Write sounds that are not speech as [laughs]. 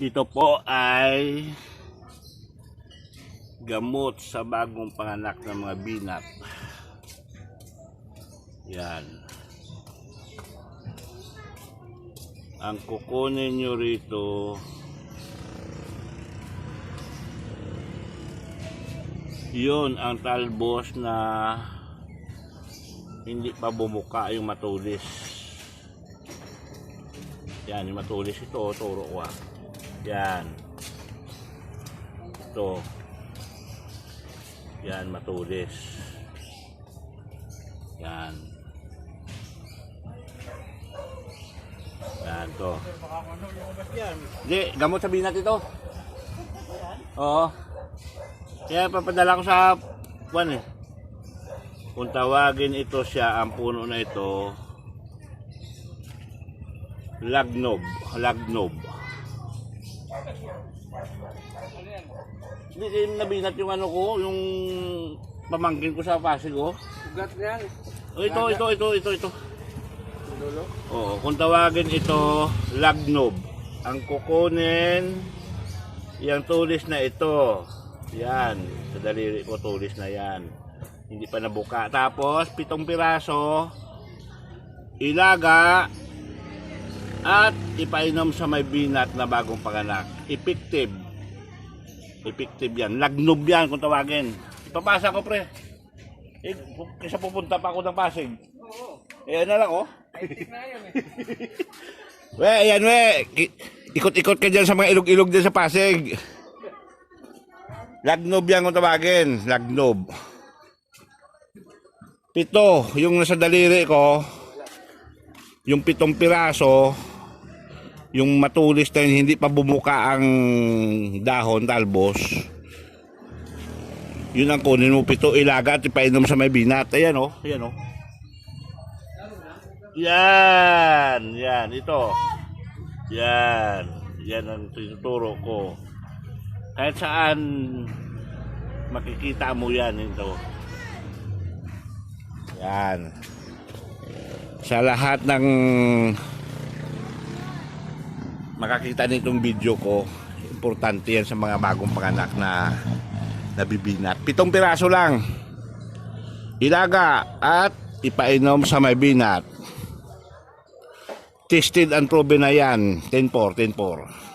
Ito po ay gamot sa bagong panganak ng mga binat. Yan. Ang kukunin nyo rito yun ang talbos na hindi pa bumuka yung matulis. Yan, yung matulis ito, turo ko ah. Yan. Ito. Yan, matulis. Yan. Yan, to. Hindi, gamot sabihin natin ito. Oo. Kaya papadala ko sa buwan eh. Kung tawagin ito siya, ang puno na ito, lagnob. Lagnob. Hindi din nabinat yung ano ko, yung pamangkin ko sa Pasig oh. Ugat yan. Oh, ito, ito, ito, ito, ito. Dulo. Oo, kung tawagin ito, lagnob. Ang kukunin, yung tulis na ito. Yan, sa daliri ko tulis na yan. Hindi pa nabuka. Tapos, pitong piraso, ilaga, at ipainom sa may binat na bagong panganak. Effective. Effective yan. Lagnob yan kung tawagin. Ipapasa ko pre. Eh, kaysa pupunta pa ako ng Pasig. Oo. Eh, ano lang oh. Na yan eh. [laughs] We, ayan we. Ikot-ikot ka dyan sa mga ilog-ilog dyan sa Pasig. Lagnob yan kung tawagin. Lagnob. Pito, yung nasa daliri ko, yung pitong piraso, yung matulis na hindi pa bumuka ang dahon, talbos. Yun ang kunin mo pito, ilaga at ipainom sa may binat. Ayan o, oh, ayan o. Oh. Yan, yan, ito. Yan, yan ang tinuturo ko. Kahit saan makikita mo yan ito. Yan. Sa lahat ng makakita nitong video ko, importante yan sa mga bagong panganak na nabibinat. Pitong piraso lang. Ilaga at ipainom sa may binat. Tested and proven na yan. 10-4, 10-4.